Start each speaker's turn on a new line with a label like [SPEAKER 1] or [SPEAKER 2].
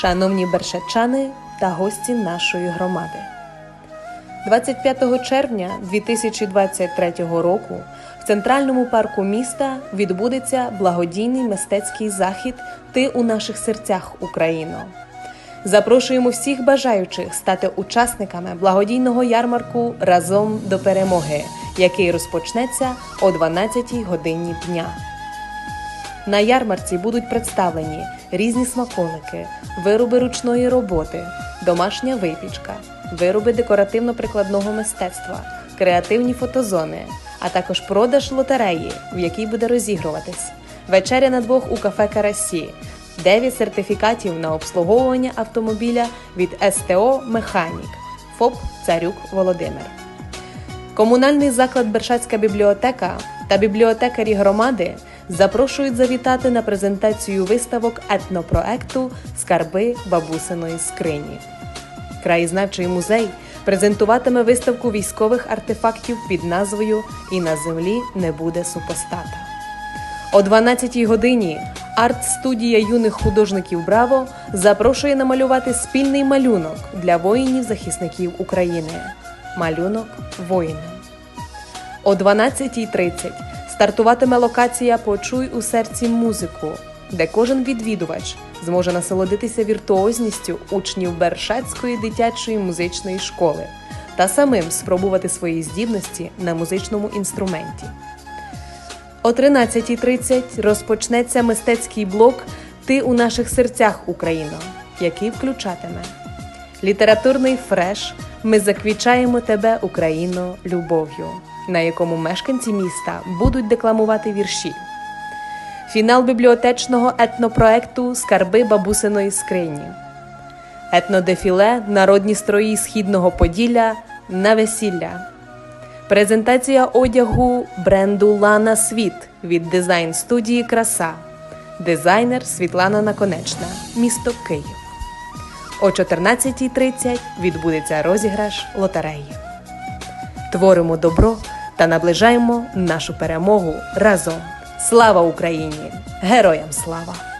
[SPEAKER 1] шановні бершачани та гості нашої громади. 25 червня 2023 року в центральному парку міста відбудеться благодійний мистецький захід Ти у наших серцях Україно. Запрошуємо всіх бажаючих стати учасниками благодійного ярмарку разом до перемоги, який розпочнеться о 12 годині дня. На ярмарці будуть представлені різні смаколики, вироби ручної роботи, домашня випічка, вироби декоративно-прикладного мистецтва, креативні фотозони, а також продаж лотереї, в якій буде розігруватись, вечеря на двох у кафе Карасі, 9 сертифікатів на обслуговування автомобіля від СТО Механік, ФОП Царюк Володимир. Комунальний заклад Бершацька бібліотека та бібліотекарі громади запрошують завітати на презентацію виставок етнопроекту Скарби бабусиної скрині. Краєзнавчий музей презентуватиме виставку військових артефактів під назвою І на землі не буде супостата. О 12-й годині арт-студія юних художників Браво запрошує намалювати спільний малюнок для воїнів-захисників України. Малюнок воїна. О 12.30 стартуватиме локація Почуй у серці музику, де кожен відвідувач зможе насолодитися віртуозністю учнів Бершацької дитячої музичної школи та самим спробувати свої здібності на музичному інструменті. О 13.30 розпочнеться мистецький блок Ти у наших серцях Україно, який включатиме літературний фреш Ми заквічаємо тебе, Україно, любов'ю, на якому мешканці міста будуть декламувати вірші. Фінал бібліотечного етнопроекту Скарби бабусиної скрині. Етнодефіле Народні строї Східного Поділля на весілля. Презентація одягу бренду Лана Світ від дизайн студії Краса. Дизайнер Світлана Наконечна, місто Київ. О 14.30 відбудеться розіграш лотереї. Творимо добро та наближаємо нашу перемогу разом. Слава Україні! Героям слава!